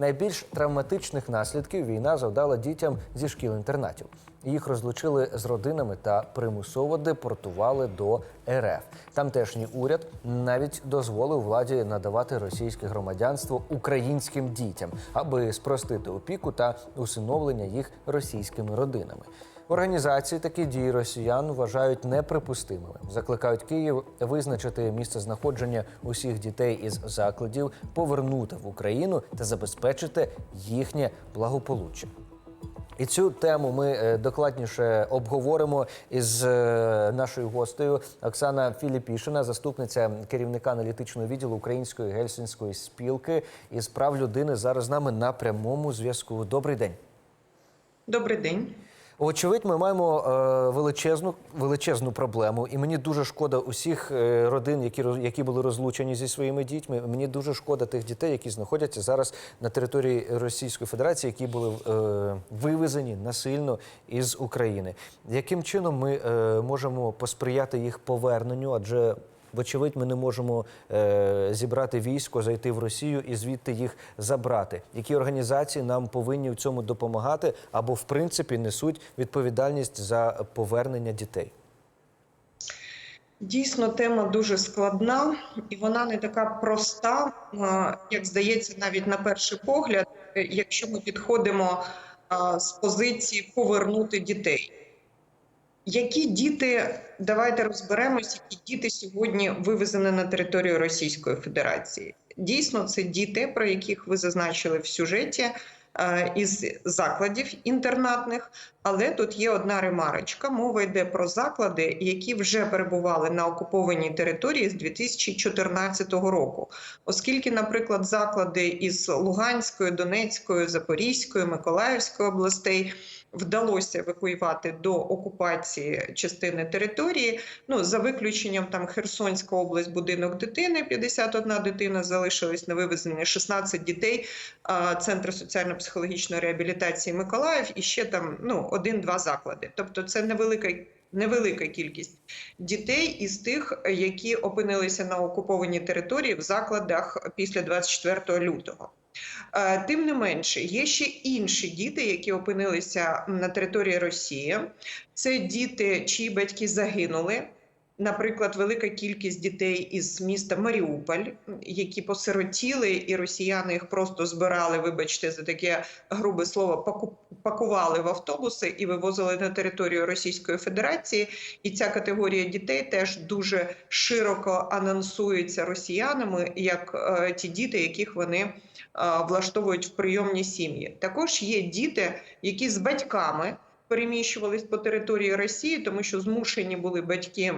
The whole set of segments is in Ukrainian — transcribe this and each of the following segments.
Найбільш травматичних наслідків війна завдала дітям зі шкіл-інтернатів. Їх розлучили з родинами та примусово депортували до РФ. Тамтешній уряд навіть дозволив владі надавати російське громадянство українським дітям, аби спростити опіку та усиновлення їх російськими родинами. Організації такі дії росіян вважають неприпустимими. Закликають Київ визначити місце знаходження усіх дітей із закладів, повернути в Україну та забезпечити їхнє благополуччя. І цю тему ми е, докладніше обговоримо із е, нашою гостею Оксана Філіпішина, заступниця керівника аналітичного відділу Української гельсінської спілки із прав людини. Зараз з нами на прямому зв'язку. Добрий день. Добрий день. Очевидь, ми маємо е, величезну величезну проблему, і мені дуже шкода усіх е, родин, які які були розлучені зі своїми дітьми. Мені дуже шкода тих дітей, які знаходяться зараз на території Російської Федерації, які були е, вивезені насильно із України. Яким чином ми е, можемо посприяти їх поверненню? Адже Вочевидь, ми не можемо е, зібрати військо, зайти в Росію і звідти їх забрати. Які організації нам повинні в цьому допомагати або в принципі несуть відповідальність за повернення дітей? Дійсно, тема дуже складна і вона не така проста, як здається, навіть на перший погляд, якщо ми підходимо з позиції повернути дітей. Які діти, давайте розберемось, які діти сьогодні вивезені на територію Російської Федерації. Дійсно, це діти, про яких ви зазначили в сюжеті е, із закладів інтернатних. Але тут є одна ремарочка. Мова йде про заклади, які вже перебували на окупованій території з 2014 року. Оскільки, наприклад, заклади із Луганської, Донецької, Запорізької, Миколаївської областей вдалося евакуювати до окупації частини території. Ну за виключенням там Херсонська область, будинок дитини, 51 дитина залишилась на вивезення, 16 дітей, центр соціально-психологічної реабілітації Миколаїв і ще там ну один-два заклади. Тобто, це невелика. Невелика кількість дітей із тих, які опинилися на окупованій території в закладах після 24 лютого. Е, Тим не менше, є ще інші діти, які опинилися на території Росії. Це діти, чиї батьки загинули. Наприклад, велика кількість дітей із міста Маріуполь, які посиротіли, і росіяни їх просто збирали, вибачте, за таке грубе слово, паку- пакували в автобуси і вивозили на територію Російської Федерації. І ця категорія дітей теж дуже широко анонсується росіянами як е, ті діти, яких вони е, влаштовують в прийомні сім'ї. Також є діти, які з батьками переміщувались по території Росії, тому що змушені були батьки.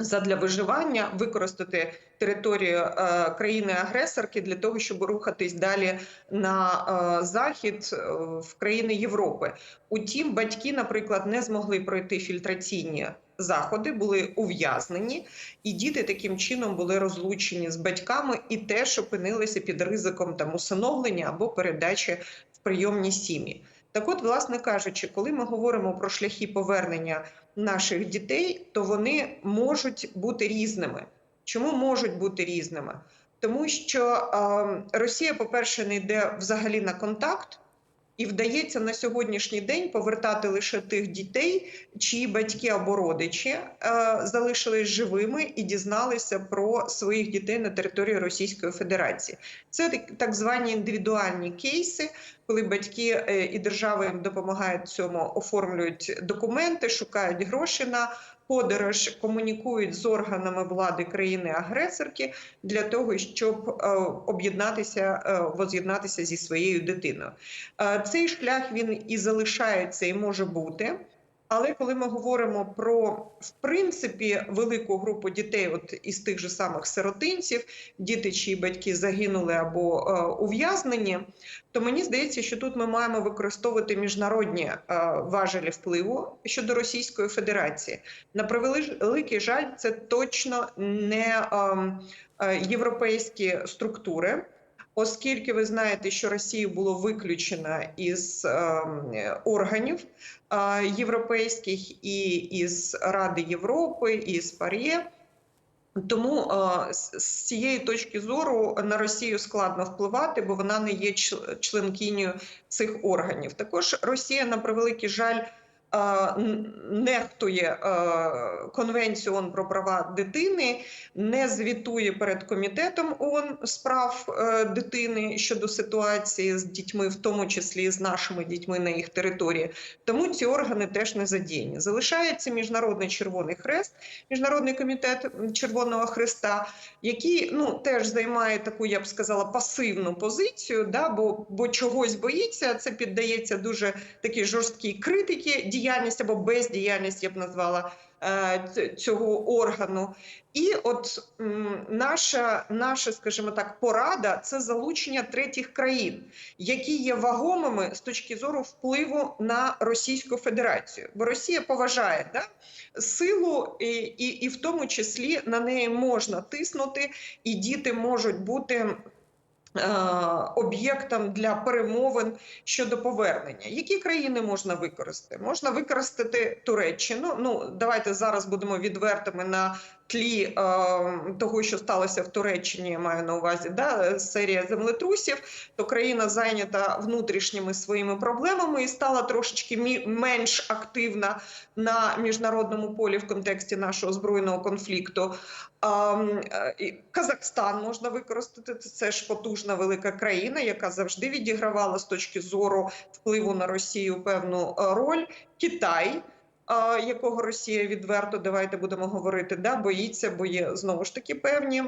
Задля виживання використати територію е, країни-агресорки для того, щоб рухатись далі на е, захід е, в країни Європи. Утім, батьки, наприклад, не змогли пройти фільтраційні заходи, були ув'язнені, і діти таким чином були розлучені з батьками і теж опинилися під ризиком там усиновлення або передачі в прийомні сім'ї. Так, от, власне кажучи, коли ми говоримо про шляхи повернення наших дітей, то вони можуть бути різними. Чому можуть бути різними? Тому що е, Росія, по-перше, не йде взагалі на контакт, і вдається на сьогоднішній день повертати лише тих дітей, чиї батьки або родичі е, залишились живими і дізналися про своїх дітей на території Російської Федерації. Це так- звані індивідуальні кейси, коли батьки е, і держава їм допомагають цьому, оформлюють документи, шукають гроші на подорож, комунікують з органами влади країни-агресорки для того, щоб е, об'єднатися, е, воз'єднатися зі своєю дитиною. Е, Цей шлях він і залишається, і може бути. Але коли ми говоримо про в принципі велику групу дітей, от із тих же самих сиротинців, діти, чиї батьки загинули або е, ув'язнені, то мені здається, що тут ми маємо використовувати міжнародні е, важелі впливу щодо Російської Федерації. На превеликий жаль, це точно не ем, е, європейські структури. Оскільки ви знаєте, що Росію було виключено із ем, органів е, європейських і із Ради Європи, і з ПАРЄ, Тому е, з цієї точки зору на Росію складно впливати, бо вона не є чл- членкинею цих органів. Також Росія, на превеликий жаль, нехтує е, Конвенцію ООН про права дитини, не звітує перед комітетом ООН з прав е, дитини щодо ситуації з дітьми, в тому числі з нашими дітьми на їх території. Тому ці органи теж не задіяні. Залишається Міжнародний Червоний Хрест, Міжнародний комітет Червоного Хреста, який ну теж займає таку, я б сказала, пасивну позицію, да, бо, бо чогось боїться. Це піддається дуже такій жорсткій критиці, діяльність або бездіяльність, я б назвала е, цього органу. І от наша, наша, скажімо так, порада це залучення третіх країн, які є вагомими з точки зору впливу на Російську Федерацію. Бо Росія поважає да, силу, і, і, і в тому числі на неї можна тиснути, і діти можуть бути. Е, Об'єктом для перемовин щодо повернення. Які країни можна використати? Можна використати Туреччину. Ну давайте зараз будемо відвертими на тлі е, того, що сталося в Туреччині. Маю на увазі да, серія землетрусів. То країна зайнята внутрішніми своїми проблемами і стала трошечки менш активна на міжнародному полі в контексті нашого збройного конфлікту. А, м, е, Казахстан можна використати. Це- Це ж потужна велика країна, яка завжди відігравала з точки зору впливу на Росію певну е, роль. Китай. Якого Росія відверто, давайте будемо говорити, да, боїться, бо є знову ж таки певні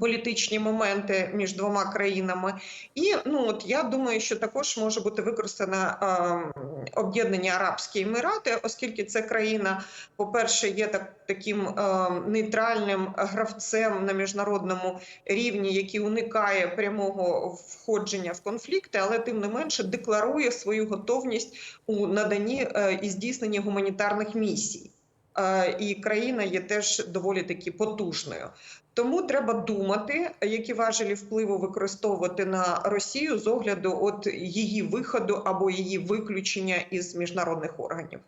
політичні моменти між двома країнами. І ну от я думаю, що також може бути використана е, об'єднані Арабські Емірати, оскільки це країна, по-перше, є так таким е, нейтральним гравцем на міжнародному рівні, який уникає прямого входження в конфлікти, але тим не менше декларує свою готовність у наданні е, і здійсненні гуманітарних місій. Е, І країна є теж доволі таки потужною. Тому треба думати, які важелі впливу використовувати на Росію з огляду от її виходу або її виключення із міжнародних органів.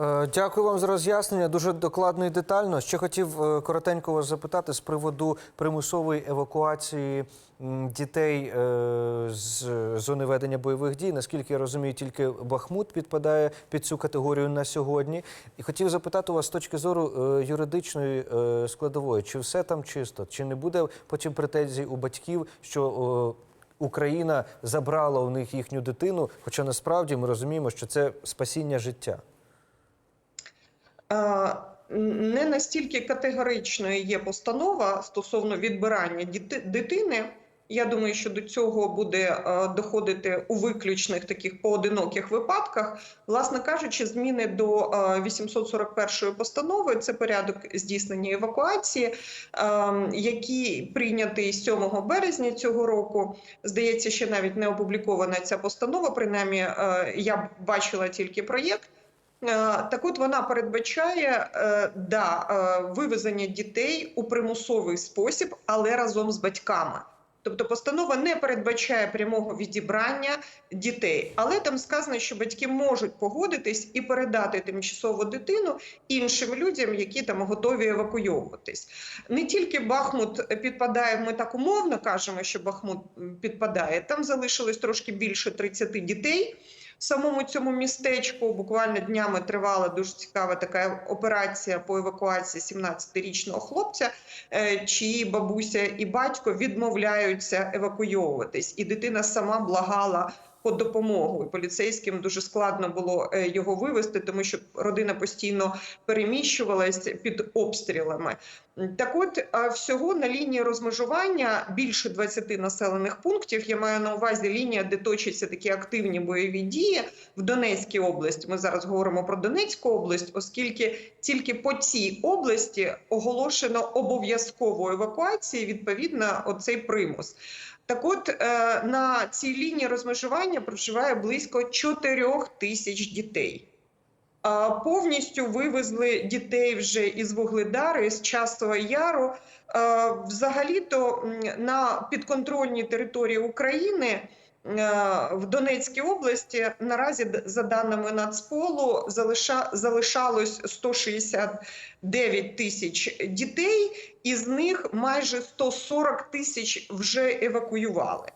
Е, Дякую вам за роз'яснення. Дуже докладно і детально. Ще хотів е, коротенько вас запитати з приводу примусової евакуації дітей е, з зони ведення бойових дій. Наскільки я розумію, тільки Бахмут підпадає під цю категорію на сьогодні. І хотів запитати вас з точки зору юридичної складової, чи все там чисто, чи не буде потім претензій у батьків, що Україна забрала у них їхню дитину, хоча насправді ми розуміємо, що це спасіння життя. Не настільки категоричною є постанова стосовно відбирання дитини. Я думаю, що до цього буде доходити у виключних таких поодиноких випадках. Власне кажучи, зміни до е, 841 постанови це порядок здійснення евакуації, який прийнятий 7 березня цього року. Здається, ще навіть не опублікована ця постанова. Принаймні, я бачила тільки проєкт. Е, Так от вона передбачає е, да, е, вивезення дітей у примусовий спосіб, але разом з батьками. Тобто постанова не передбачає прямого відібрання дітей, але там сказано, що батьки можуть погодитись і передати тимчасово дитину іншим людям, які там готові евакуйовуватись. Не тільки Бахмут підпадає, ми так умовно кажемо, що Бахмут підпадає. Там залишилось трошки більше 30 дітей. В самому цьому містечку буквально днями тривала дуже цікава така операція по евакуації 17-річного хлопця, е, чиї бабуся і батько відмовляються евакуйовуватись, і дитина сама благала. По допомогу і поліцейським дуже складно було е, його вивезти, тому що родина постійно переміщувалась під обстрілами. Так, от всього на лінії розмежування більше 20 населених пунктів. Я маю на увазі лінія, де точаться такі активні бойові дії в Донецькій області. Ми зараз говоримо про Донецьку область, оскільки тільки по цій області оголошено обов'язкову евакуацію, відповідно, оцей примус. Так, от е, на цій лінії розмежування проживає близько 4 тисяч дітей. Повністю вивезли дітей вже із Вугледари, з Часова Яру. Е, Взагалі-то на підконтрольній території України в Донецькій області наразі, за даними Нацполу, залиша, залишалось 169 тисяч дітей, із них майже 140 тисяч вже евакуювали.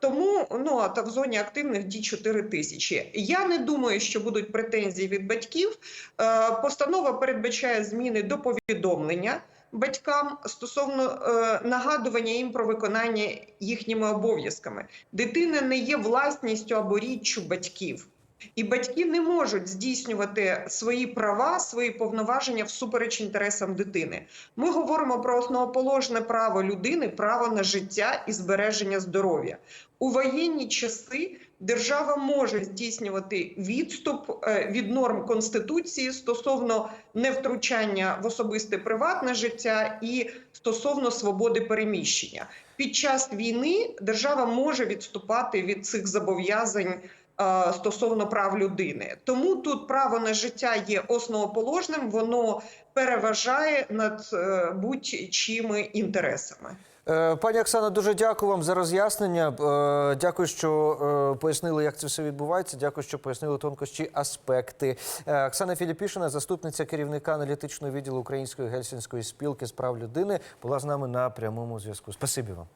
Тому ну а та в зоні активних ді 4 тисячі. Я не думаю, що будуть претензії від батьків. Е, Постанова передбачає зміни до повідомлення батькам стосовно е, нагадування їм про виконання їхніми обов'язками. Дитина не є власністю або річчю батьків. І батьки не можуть здійснювати свої права, свої повноваження всупереч інтересам дитини. Ми говоримо про основоположне право людини, право на життя і збереження здоров'я. У воєнні часи держава може здійснювати відступ е, від норм конституції стосовно невтручання в особисте приватне життя і стосовно свободи переміщення. Під час війни держава може відступати від цих зобов'язань. е, Стосовно прав людини, тому тут право на життя є основоположним, воно переважає над е, будь-чими інтересами. Е, Пані Оксана, дуже дякую вам за роз'яснення. Е, Дякую, що е, пояснили, як це все відбувається. Дякую, що пояснили тонкощі аспекти. Оксана Філіпішина, заступниця керівника аналітичного відділу Української гельсінської спілки з прав людини, була з нами на прямому зв'язку. Спасибі вам.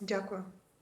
Дякую.